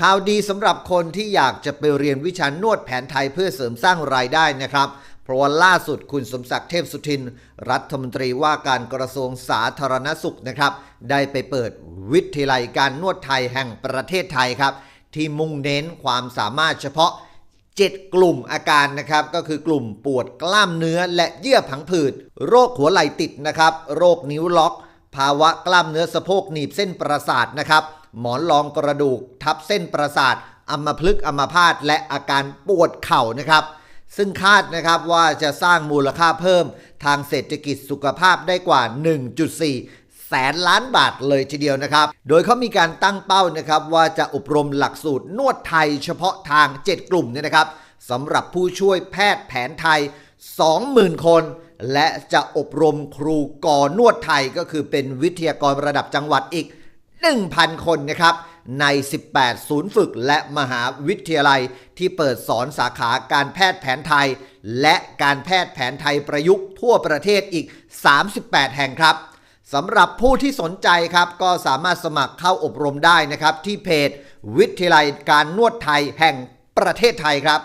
ข่าวดีสำหรับคนที่อยากจะไปเรียนวิชานวดแผนไทยเพื่อเสริมสร้างรายได้นะครับ เพราะว่าล่าสุดคุณสมศักดิ์เทพสุทิน รัฐมนตรีว่าการกระทรวงสาธารณสุขนะครับ ได้ไปเปิดวิทยาลัยการนวดไทยแห่งประเทศไทยครับ ที่มุ่งเน้นความสามารถเฉพาะ 7 กลุ่มอาการนะครับ ก็คือกลุ่มปวดกล้ามเนื้อและเยื่อผังผืด โรคหัวไหล่ติดนะครับ โรคนิ้วล็อก ภาวะกล้ามเนื้อสะโพกหนีบเส้นประสาทนะครับหมอนรองกระดูก ทับเส้นประสาทอัมพฤกษ์อัมพาตและอาการปวดเข่านะครับ ซึ่งคาดนะครับว่าจะสร้างมูลค่าเพิ่มทางเศรษฐกิจสุขภาพได้กว่า 1.4แสนล้านบาทเลยทีเดียวนะครับ โดยเขามีการตั้งเป้านะครับว่าจะอบรมหลักสูตรนวดไทยเฉพาะทาง 7 กลุ่มเนี่ยนะครับสำหรับผู้ช่วยแพทย์แผนไทย 20,000 คน และจะอบรมครูกอนวดไทยก็คือเป็นวิทยากรระดับจังหวัดอีก 1,000 คนนะครับใน 18 ศูนย์ฝึกและมหาวิทยาลัยที่เปิดสอนสาขาการแพทย์แผนไทย และการแพทย์แผนไทยประยุกต์ทั่วประเทศอีก 38 แห่งครับสำหรับผู้ที่สนใจครับก็สามารถสมัครเข้าอบรมได้นะครับที่เพจ วิทยาลัยการนวดไทยแห่งประเทศไทยครับ